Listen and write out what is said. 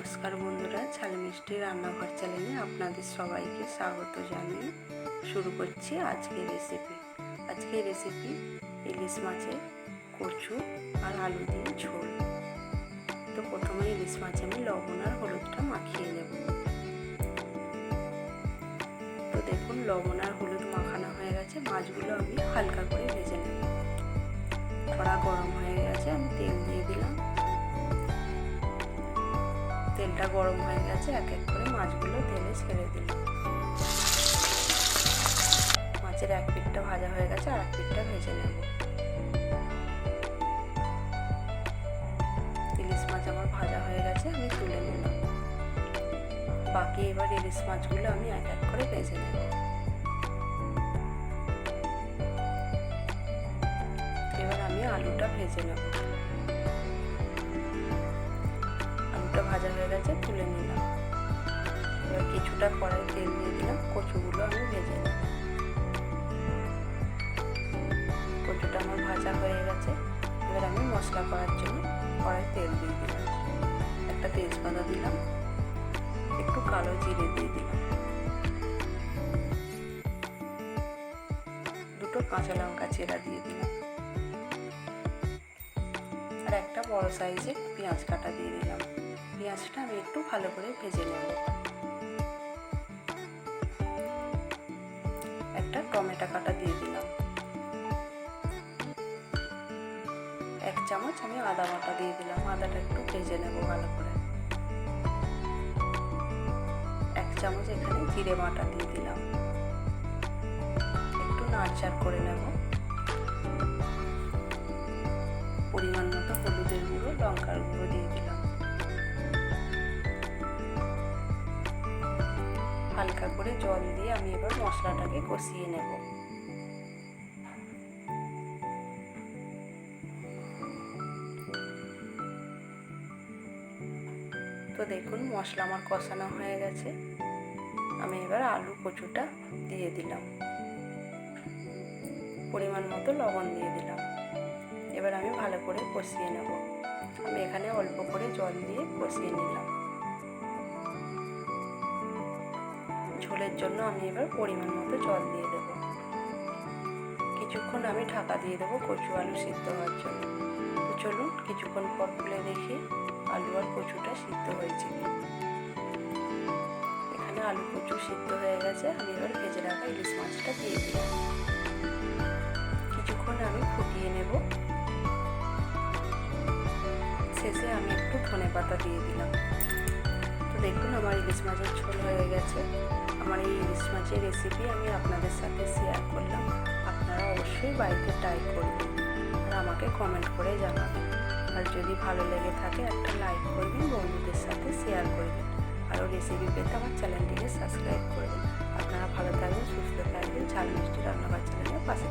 নমস্কার বন্ধুরা, ঝাল মিষ্টি রান্নাঘর চ্যানেলে আপনাদের সবাইকে স্বাগত জানিয়ে শুরু করছি আজকের রেসিপি আজকের রেসিপি ইলিশ মাছের কচু আর আলু দিয়ে ঝোল। তো প্রথমে ইলিশ মাছে আমি লবণ আর হলুদটা মাখিয়ে নেব। তো দেখুন, লবণ আর হলুদ মাখানো হয়ে গেছে। মাছগুলো আমি হালকা করে ভেজে নেব। কড়া গরম হয়ে গেছে, আমি তেল দিয়ে দিলাম। তেলটা গরম হয়ে গেছে, এক এক করে মাছগুলো তেলে ছেড়ে দিলাম। মাছের এক পিঠটা ভাজা হয়ে গেছে, আর এক পিঠটা ভেজে নেব। ইলিশ মাছ আমার ভাজা হয়ে গেছে, আমি তুলে নিলাম। বাকি এবার ইলিশ মাছগুলো আমি এক এক করে ভেজে নেব। এবার আমি আলুটা ভেজে নেব। কিছুটা কড়াই তেল দিয়ে দিলাম, কচুগুলো আমি ভেজে নেব। কচুটা আমার ভাজা হয়ে গেছে, এবার আমি মশলা করার জন্য কড়াই তেল দিয়ে দিলাম। একটা তেজপাতা দিলাম, একটু কালো জিরে দিয়ে দিলাম। দুটো কাঁচা লঙ্কা চেরা দিয়ে দিলাম। আর একটা বড় সাইজের পেঁয়াজ কাটা দিয়ে দিলাম। পেঁয়াজটা আমি একটু ভালো করে ভেজে নেব। টমেটো কাটা দিয়ে দিলাম। এক চামচ আমি আদা বাটা দিয়ে দিলাম। আদাটা একটু ভেজে নেব ভালো করে। এক চামচ এখানে জিরে বাটা দিয়ে দিলাম। একটু নাড়চাড় করে নেব। হালকা করে জল দিয়ে আমি এবার মশলাটাকে কষিয়ে নেব। তো দেখুন, মশলা আমার কষানো হয়ে গেছে। আমি এবার আলু কচুটা দিয়ে দিলাম। পরিমাণ মতো লবণ দিয়ে দিলাম। এবার আমি ভালো করে কষিয়ে নেব। আমি এখানে অল্প করে জল দিয়ে কষিয়ে নিলাম। ঝোলের জন্য আমি এবার পরিমাণ মতো জল দিয়ে দেব। কিছুক্ষণ আমি ঢাকা দিয়ে দেবো কচু আলু সিদ্ধ হওয়ার জন্য। তো চলুন কিছুক্ষণ পর খুলে দেখি আলু আর কচুটা সিদ্ধ হয়েছে এখানে আলু কচু সিদ্ধ হয়ে গেছে, আমি এবার ভেজে রাখা ইলিশ মাছটা দিয়ে দিলাম। কিছুক্ষণ আমি ফুটিয়ে নেব। শেষে আমি একটু ধনে পাতা দিয়ে দিলাম। তো দেখুন আমার ইলিশ মাছের ঝোল হয়ে গেছে। মাছের রেসিপি আমি আপনাদের সাথে শেয়ার করলাম। আপনারা অবশ্যই বাড়িতে ট্রাই করবেন আর আমাকে কমেন্ট করে জানাবেন। আর যদি ভালো লেগে থাকে, একটা লাইক করবেন, বন্ধুদের সাথে শেয়ার করবেন। আরও রেসিপি পেতে আমার চ্যানেলটিকে সাবস্ক্রাইব করবেন। আপনারা ভালো থাকবেন, সুস্থ থাকবেন। ঝাল মিষ্টি রান্নাঘর চ্যানেলের পাশে